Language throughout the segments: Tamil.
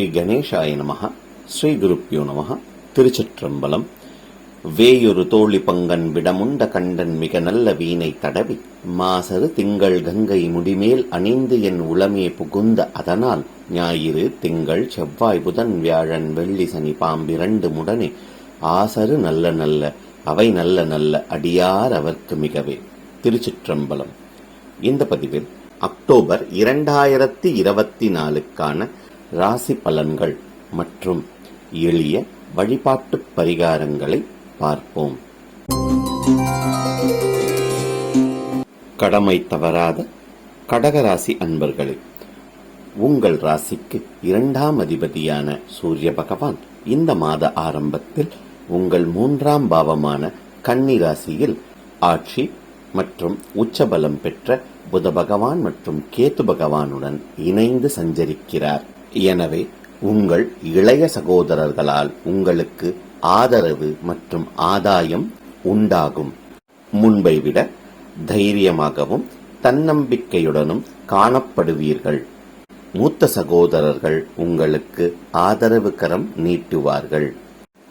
ஸ்ரீ கணேஷாய நம ஸ்ரீ குருப்பியோ நம திருச்சிற்றம்பலம். வேயொரு தோழி பங்கன் விடமுண்ட கண்டன் மிக நல்ல வீணை தடவி மாசரு திங்கள் கங்கை முடிமேல் அணிந்து என் உளமே புகுந்த அதனால் ஞாயிறு திங்கள் செவ்வாய் புதன் வியாழன் வெள்ளி சனி பாம்பிரண்டு முடனே ஆசரு நல்ல நல்ல அவை நல்ல நல்ல அடியார் அவர்க்கு மிகவே. திருச்சிற்றம்பலம். இந்த பதிவில் அக்டோபர் இரண்டாயிரத்தி இருபத்தி நாலுக்கான ராசி பலன்கள் மற்றும் எளிய வழிபாட்டு பரிகாரங்களை பார்ப்போம். கடமை தவறாத கடகராசி அன்பர்களே உங்கள் ராசிக்கு இரண்டாம் அதிபதியான சூரிய பகவான் இந்த மாத ஆரம்பத்தில் உங்கள் மூன்றாம் பாவமான கன்னி ராசியில் ஆட்சி மற்றும் உச்சபலம் பெற்ற புத பகவான் மற்றும் கேத்து பகவானுடன் இணைந்து சஞ்சரிக்கிறார். எனவே உங்கள் இளைய சகோதரர்களால் உங்களுக்கு ஆதரவு மற்றும் ஆதாயம் உண்டாகும். முன்பை விட தைரியமாகவும் தன்னம்பிக்கையுடனும் காணப்படுவீர்கள். மூத்த சகோதரர்கள் உங்களுக்கு ஆதரவு கரம் நீட்டுவார்கள்.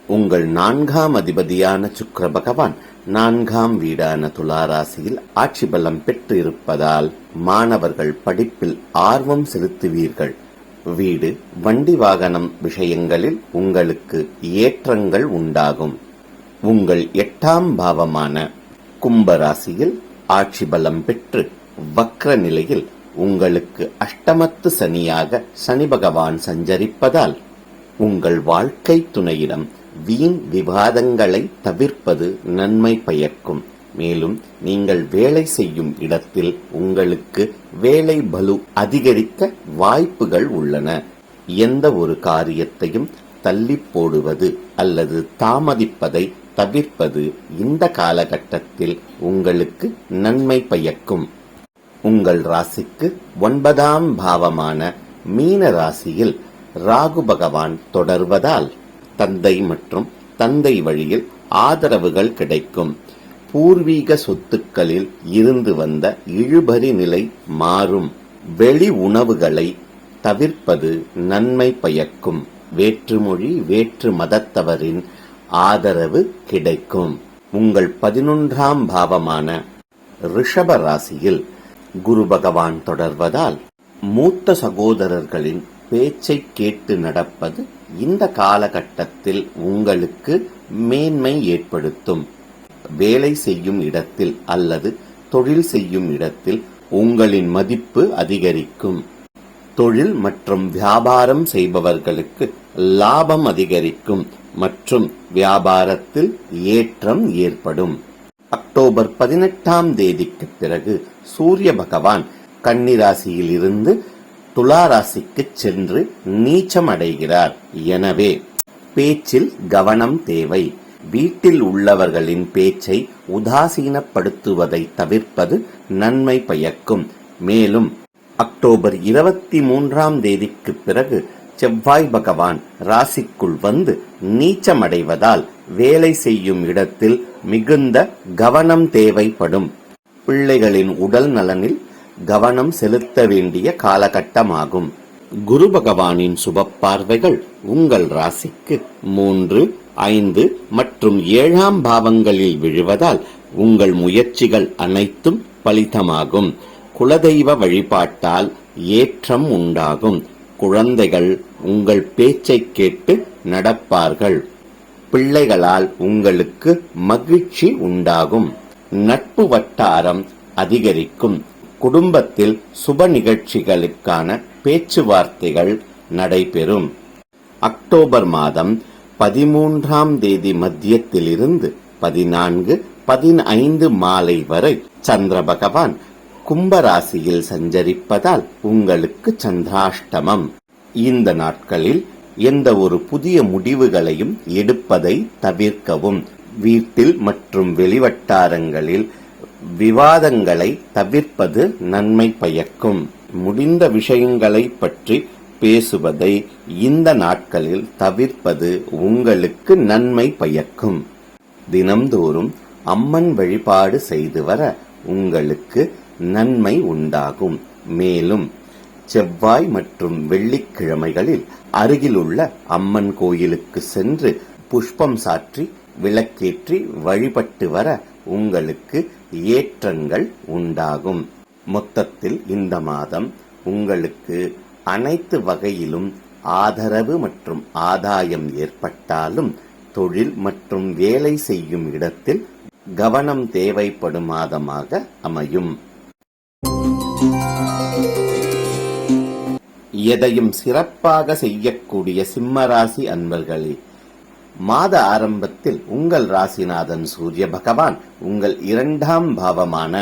உங்கள் நான்காம் அதிபதியான சுக்கர பகவான் நான்காம் வீடான துளாராசியில் ஆட்சி பலம் பெற்று இருப்பதால் மாணவர்கள் படிப்பில் ஆர்வம் செலுத்துவீர்கள். வீடு வண்டி வாகனம் விஷயங்களில் உங்களுக்கு ஏற்றங்கள் உண்டாகும். உங்கள் எட்டாம் பாவமான கும்பராசியில் ஆட்சி பலம் பெற்று வக்ர நிலையில் உங்களுக்கு அஷ்டமத்து சனியாக சனி பகவான் சஞ்சரிப்பதால் உங்கள் வாழ்க்கை துணையிடம் வீண் விவாதங்களை தவிர்ப்பது நன்மை பயக்கும். மேலும் நீங்கள் வேலை செய்யும் இடத்தில் உங்களுக்கு வேலை பலு அதிகரிக்க வாய்ப்புகள் உள்ளன. எந்த ஒரு காரியத்தையும் தள்ளி போடுவது அல்லது தாமதிப்பதை தவிர்ப்பது இந்த காலகட்டத்தில் உங்களுக்கு நன்மை பயக்கும். உங்கள் ராசிக்கு ஒன்பதாம் பாவமான மீன ராசியில் ராகு பகவான் தொடர்வதால் தந்தை மற்றும் தந்தை வழியில் ஆதரவுகள் கிடைக்கும். பூர்வீக சொத்துக்களில் இருந்து வந்த இழுபறி நிலை மாறும். வெளி உணவுகளை தவிர்ப்பது நன்மை பயக்கும். வேற்றுமொழி வேற்று மதத்தவரின் ஆதரவு கிடைக்கும். உங்கள் பதினொன்றாம் பாவமான ரிஷப ராசியில் குரு பகவான் தொடர்வதால் மூத்த சகோதரர்களின் பேச்சை கேட்டு நடப்பது இந்த காலகட்டத்தில் உங்களுக்கு மேன்மை ஏற்படுத்தும். வேலை செய்யும் இடத்தில் அல்லது தொழில் செய்யும் இடத்தில் உங்களின் மதிப்பு அதிகரிக்கும். தொழில் மற்றும் வியாபாரம் செய்பவர்களுக்கு லாபம் அதிகரிக்கும் மற்றும் வியாபாரத்தில் ஏற்றம் ஏற்படும். அக்டோபர் பதினெட்டாம் தேதிக்கு பிறகு சூரிய பகவான் கன்னிராசியில் இருந்து துளாராசிக்கு சென்று நீச்சம் அடைகிறார். எனவே பேச்சில் கவனம் தேவை. வீட்டில் உள்ளவர்களின் பேச்சை உதாசீனப்படுத்துவதை தவிர்ப்பது நன்மை பயக்கும். மேலும் அக்டோபர் இருபத்தி மூன்றாம் தேதிக்கு பிறகு செவ்வாய் பகவான் ராசிக்குள் வந்து நீச்சமடைவதால் வேலை செய்யும் இடத்தில் மிகுந்த கவனம் தேவைப்படும். பிள்ளைகளின் உடல் நலனில் கவனம் செலுத்த வேண்டிய காலகட்டமாகும். குரு பகவானின் சுப பார்வைகள் உங்கள் ராசிக்கு மூன்று ஐந்து மற்றும் ஏழாம் பாவங்களில் விழுவதால் உங்கள் முயற்சிகள் அனைத்தும் பலிதமாகும் குலதெய்வ வழிபாட்டால் ஏற்றம் உண்டாகும். குழந்தைகள் உங்கள் பேச்சை கேட்டு நடப்பார்கள். பிள்ளைகளால் உங்களுக்கு மகிழ்ச்சி உண்டாகும். நட்பு வட்டாரம் அதிகரிக்கும். குடும்பத்தில் சுப நிகழ்ச்சிகளுக்கான பேச்சுவார்த்தைகள் நடைபெறும். அக்டோபர் மாதம் பதிமூன்றாம் தேதி மத்தியத்திலிருந்து பதினான்கு பதினைந்து மாலை வரை சந்திர பகவான் கும்பராசியில் சஞ்சரிப்பதால் உங்களுக்கு சந்திராஷ்டமம். இந்த நாட்களில் எந்த ஒரு புதிய முடிவுகளையும் எடுப்பதை தவிர்க்கவும். வீட்டில் மற்றும் வெளிவட்டாரங்களில் விவாதங்களை தவிர்ப்பது நன்மை பயக்கும். முடிந்த விஷயங்களை பற்றி பேசுவதை இந்த நாட்களில் தவிர்ப்பது உங்களுக்கு நன்மை பயக்கும். தினம்தோறும் அம்மன் வழிபாடு செய்து வர உங்களுக்கு நன்மை உண்டாகும். மேலும் செவ்வாய் மற்றும் வெள்ளிக்கிழமைகளில் அருகிலுள்ள அம்மன் கோயிலுக்கு சென்று புஷ்பம் சாற்றி விளக்கேற்றி வழிபட்டு வர உங்களுக்கு ஏற்றங்கள் உண்டாகும். மொத்தத்தில் இந்த மாதம் உங்களுக்கு அனைத்து வகையிலும் ஆதரவு மற்றும் ஆதாயம் ஏற்பட்டாலும் தொழில் மற்றும் வேலை செய்யும் இடத்தில் கவனம் தேவைப்படும் மாதமாக அமையும். எதையும் சிறப்பாக செய்யக்கூடிய சிம்மராசி அன்பர்களே மாத ஆரம்பத்தில் உங்கள் ராசிநாதன் சூரிய பகவான் உங்கள் இரண்டாம் பாவமான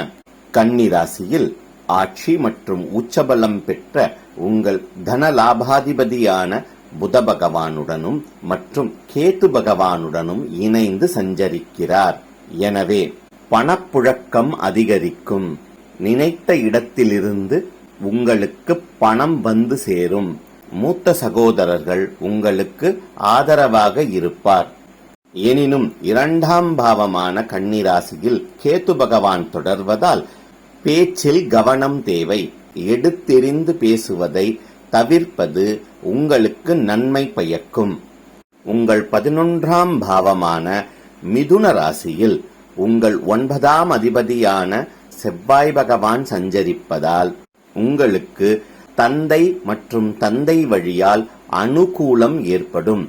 கன்னி ராசியில் ஆட்சி மற்றும் உச்சபலம் பெற்ற உங்கள் தன லாபாதிபதியான புத பகவானுடனும் மற்றும் கேது பகவானுடனும் இணைந்து சஞ்சரிக்கிறார். எனவே பணப்புழக்கம் அதிகரிக்கும். நினைத்த இடத்திலிருந்து உங்களுக்கு பணம் வந்து சேரும். மூத்த சகோதரர்கள் உங்களுக்கு ஆதரவாக இருப்பார். எனினும் இரண்டாம் பாவமான கன்னிராசியில் கேத்து பகவான் தொடர்வதால் பேச்சில் கவனம் தேவை. எடுத்தெறிந்து பேசுவதை தவிர்ப்பது உங்களுக்கு நன்மை பயக்கும். உங்கள் பதினொன்றாம் பாவமான மிதுன ராசியில் உங்கள் ஒன்பதாம் அதிபதியான செவ்வாய் பகவான் சஞ்சரிப்பதால் உங்களுக்கு தந்தை மற்றும் தந்தை வழியால் அனுகூலம் ஏற்படும்.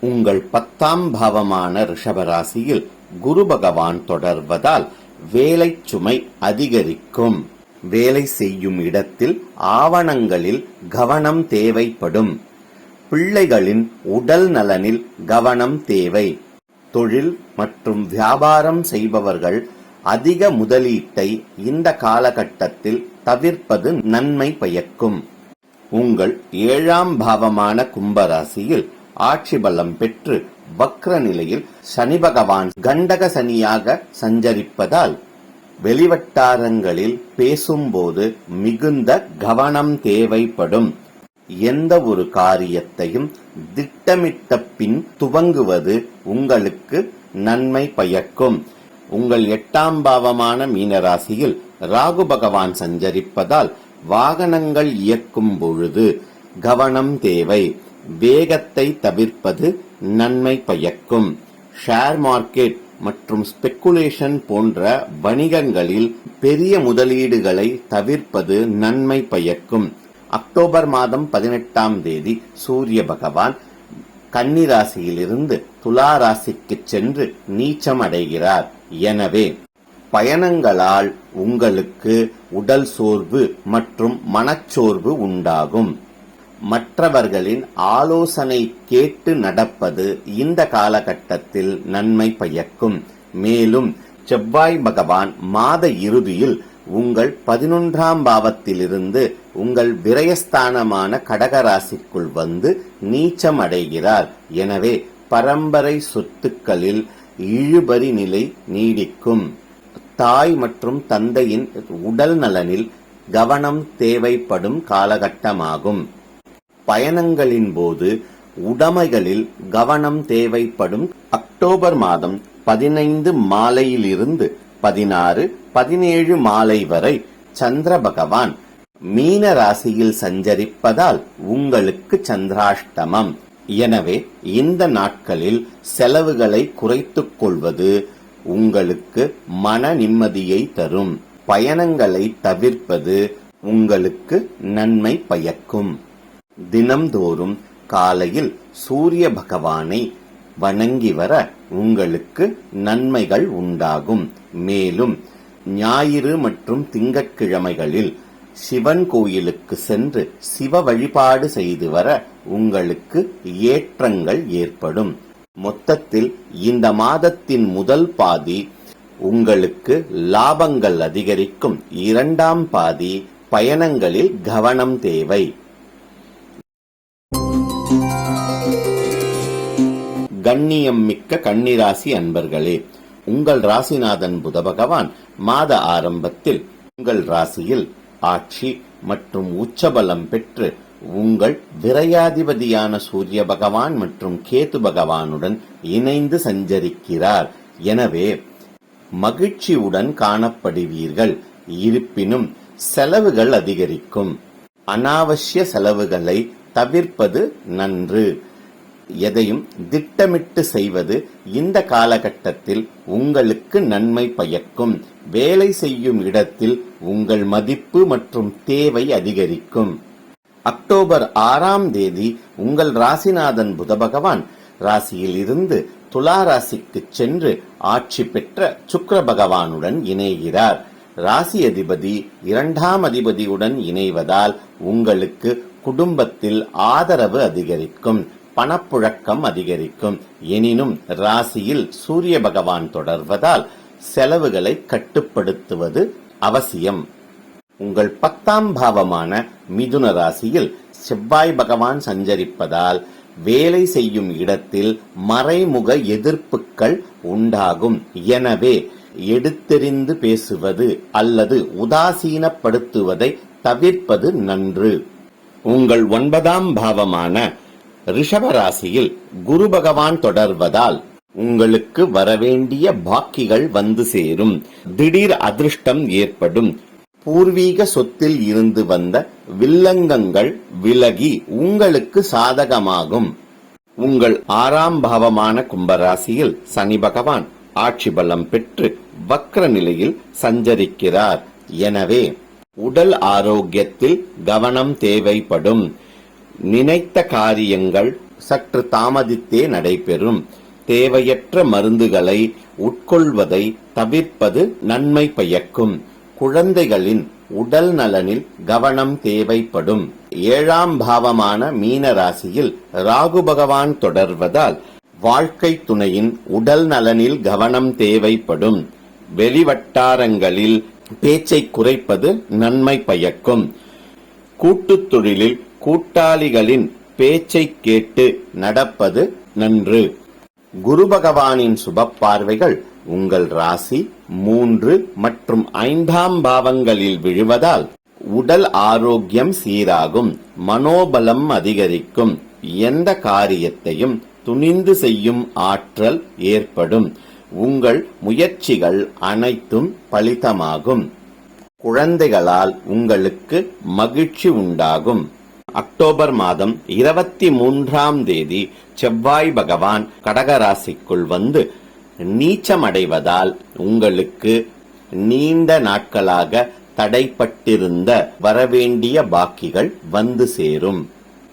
உங்கள் பத்தாம் பாவமான ரிஷபராசியில் குரு பகவான் தொடர்வதால் வேலை சுமை அதிகரிக்கும். வேலை செய்யும் இடத்தில் ஆவணங்களில் கவனம் தேவைப்படும். பிள்ளைகளின் உடல் நலனில் கவனம் தேவை. தொழில் மற்றும் வியாபாரம் செய்பவர்கள் அதிக முதலீட்டை இந்த காலகட்டத்தில் தவிர்ப்பது நன்மை பயக்கும். உங்கள் ஏழாம் பாவமான கும்பராசியில் ஆட்சி பலம் பெற்று வக்ர நிலையில் சனி பகவான் கண்டக சனியாக சஞ்சரிப்பதால் வெளிவட்டாரங்களில் பேசும்போது மிகுந்த கவனம் தேவைப்படும். எந்த ஒரு காரியத்தையும் திட்டமிட்ட பின் துவங்குவது உங்களுக்கு நன்மை பயக்கும். உங்கள் எட்டாம் பாவமான மீனராசியில் ராகு பகவான் சஞ்சரிப்பதால் வாகனங்கள் இயக்கும் பொழுது கவனம் தேவை. வேகத்தை தவிர்ப்பது நன்மை பயக்கும். ஷேர் மார்க்கெட் மற்றும் ஸ்பெக்குலேஷன் போன்ற வணிகங்களில் பெரிய முதலீடுகளை தவிர்ப்பது நன்மை பயக்கும். அக்டோபர் மாதம் பதினெட்டாம் தேதி சூரிய பகவான் கன்னி ராசியிலிருந்து துலா ராசிக்கு சென்று நீச்சம் அடைகிறார். எனவே பயணங்களால் உங்களுக்கு உடல் சோர்வு மற்றும் மனச்சோர்வு உண்டாகும். மற்றவர்களின் ஆலோசனை கேட்டு நடப்பது இந்த காலகட்டத்தில் நன்மை பயக்கும். மேலும் செவ்வாய் பகவான் மாத இறுதியில் உங்கள் பதினொன்றாம் பாவத்திலிருந்து உங்கள் விரயஸ்தானமான கடகராசிக்குள் வந்து நீச்சம் அடைகிறார் எனவே பரம்பரை சொத்துக்களில் இழுபறி நிலை நீடிக்கும். தாய் மற்றும் தந்தையின் உடல் நலனில் கவனம் தேவைப்படும் காலகட்டமாகும். பயணங்களின் போது உடைமைகளில் கவனம் தேவைப்படும். அக்டோபர் மாதம் பதினைந்து மாலையிலிருந்து பதினாறு பதினேழு மாலை வரை சந்திர பகவான் மீன ராசியில் சஞ்சரிப்பதால் உங்களுக்கு சந்திராஷ்டமம். எனவே இந்த நாட்களில் செலவுகளை குறைத்துக் கொள்வது உங்களுக்கு மன நிம்மதியை தரும். பயணங்களை தவிர்ப்பது உங்களுக்கு நன்மை பயக்கும். தினம்தோறும் காலையில் சூரிய பகவானை வணங்கி வர உங்களுக்கு நன்மைகள் உண்டாகும். மேலும் ஞாயிறு மற்றும் திங்கட்கிழமைகளில் சிவன் கோயிலுக்கு சென்று சிவ வழிபாடு செய்து வர உங்களுக்கு ஏற்றங்கள் ஏற்படும். மொத்தத்தில் இந்த மாதத்தின் முதல் பாதி உங்களுக்கு லாபங்கள் அதிகரிக்கும். இரண்டாம் பாதி பயணங்களில் கவனம் தேவை. கண்ணியம் மிக்க கன்னிராசி அன்பர்களே உங்கள் ராசிநாதன் புத பகவான் மாத ஆரம்பத்தில் உங்கள் ராசியில் ஆட்சி மற்றும் உச்சபலம் பெற்று உங்கள் விரையாதிபதியான சூரிய பகவான் மற்றும் கேது பகவானுடன் இணைந்து சஞ்சரிக்கிறார். எனவே மகிழ்ச்சியுடன் காணப்படுவீர்கள். இருப்பினும் செலவுகள் அதிகரிக்கும். அனாவசிய செலவுகளை தவிர்ப்பது நன்று. எதையும் திட்டமிட்டு செய்வது இந்த காலகட்டத்தில் உங்களுக்கு நன்மை பயக்கும். வேலை செய்யும் இடத்தில் உங்கள் மதிப்பு மற்றும் தேவை அதிகரிக்கும். அக்டோபர் ஆறாம் தேதி உங்கள் ராசிநாதன் புத பகவான் ராசியில் இருந்து துலா ராசிக்கு சென்று ஆட்சி பெற்ற சுக்கர பகவானுடன் இணைகிறார். ராசி அதிபதி இரண்டாம் அதிபதியுடன் இணைவதால் உங்களுக்கு குடும்பத்தில் ஆதரவு அதிகரிக்கும். பணப்புழக்கம் அதிகரிக்கும். எனினும் ராசியில் சூரிய பகவான் தொடர்வதால் செலவுகளை கட்டுப்படுத்துவது அவசியம். உங்கள் பத்தாம் பாவமான மிதுன ராசியில் செவ்வாய் பகவான் சஞ்சரிப்பதால் வேலை செய்யும் இடத்தில் மறைமுக எதிர்ப்புகள் உண்டாகும். எனவே எடுத்தெறிந்து பேசுவது அல்லது உதாசீனப்படுத்துவதை தவிர்ப்பது நன்று. உங்கள் ஒன்பதாம் பாவமான ரிஷபராசியில் குரு பகவான் தொடர்வதால் உங்களுக்கு வரவேண்டிய பாக்கிகள் வந்து சேரும். திடீர் அதிர்ஷ்டம் ஏற்படும். பூர்வீக சொத்தில் இருந்து வந்த வில்லங்கங்கள் விலகி உங்களுக்கு சாதகமாகும். உங்கள் ஆறாம் பாவமான கும்பராசியில் சனி பகவான் ஆட்சி பலம் பெற்று வக்ர நிலையில் சஞ்சரிக்கிறார். எனவே உடல் ஆரோக்கியத்தில் கவனம் தேவைப்படும். நினைத்த காரியங்கள் சற்று தாமதித்தே நடைபெறும். தேவையற்ற மருந்துகளை உட்கொள்வதை தவிர்ப்பது நன்மை பயக்கும். குழந்தைகளின் உடல் நலனில் கவனம் தேவைப்படும். ஏழாம் பாவமான மீன ராசியில் ராகு பகவான் தொடர்வதால் வாழ்க்கை துணையின் உடல் நலனில் கவனம் தேவைப்படும். வெளிவட்டாரங்களில் பேச்சை குறைப்பது நன்மை பயக்கும். கூட்டுத் தொழிலில் கூட்டாளிகளின் பேச்சை கேட்டு நடப்பது நன்று. குரு பகவானின் சுப பார்வைகள் உங்கள் ராசி மூன்று மற்றும் ஐந்தாம் பாவங்களில் விழுவதால் உடல் ஆரோக்கியம் சீராகும் மனோபலம் அதிகரிக்கும் எந்த காரியத்தையும் துணிந்து செய்யும் ஆற்றல் ஏற்படும். உங்கள் முயற்சிகள் அனைத்தும் பலிதமாகும் குழந்தைகளால் உங்களுக்கு மகிழ்ச்சி உண்டாகும். அக்டோபர் மாதம் இருபத்தி மூன்றாம் தேதி செவ்வாய் பகவான் கடகராசிக்குள் வந்து நீச்சமடைவதால் உங்களுக்கு நீண்ட நாட்களாக தடைப்பட்டிருந்த வரவேண்டிய பாக்கிகள் வந்து சேரும்.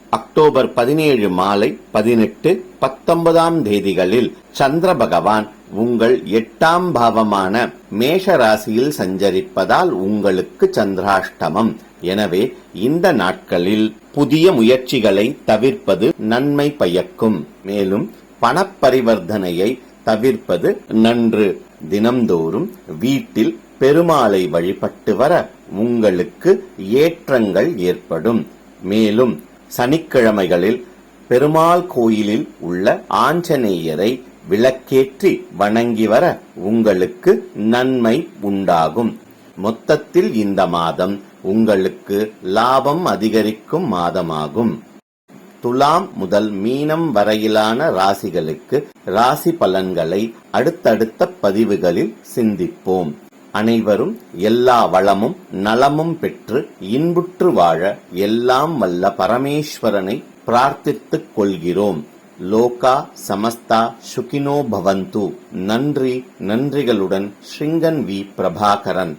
அக்டோபர் பதினேழு மாலை பதினெட்டு பத்தொன்பதாம் தேதிகளில் சந்திர பகவான் உங்கள் எட்டாம் பாவமான மேஷ ராசியில் சஞ்சரிப்பதால் உங்களுக்கு சந்திராஷ்டமம். எனவே இந்த நாட்களில் புதிய முயற்சிகளை தவிர்ப்பது நன்மை பயக்கும். மேலும் பணப்பரிவர்த்தனையை தவிர்ப்பது நன்று. தினம்தோறும் வீட்டில் பெருமாளை வழிபட்டு வர உங்களுக்கு ஏற்றங்கள் ஏற்படும். மேலும் சனிக்கிழமைகளில் பெருமாள் கோயிலில் உள்ள ஆஞ்சநேயரை விளக்கேற்றி வணங்கி வர உங்களுக்கு நன்மை உண்டாகும். மொத்தத்தில் இந்த மாதம் உங்களுக்கு லாபம் அதிகரிக்கும் மாதமாகும். துலாம் முதல் மீனம் வரையிலான ராசிகளுக்கு ராசி பலன்களை அடுத்தடுத்த பதிவுகளில் சிந்திப்போம். அனைவரும் எல்லா வளமும் நலமும் பெற்று இன்புற்று வாழ எல்லாம் வல்ல பரமேஸ்வரனை பிரார்த்தித்துக் கொள்கிறோம். லோகா சமஸ்தா சுகினோ பவந்து. நன்றி நன்றிகளுடன் ஸ்ரீங்கன் வி பிரபாகரன்.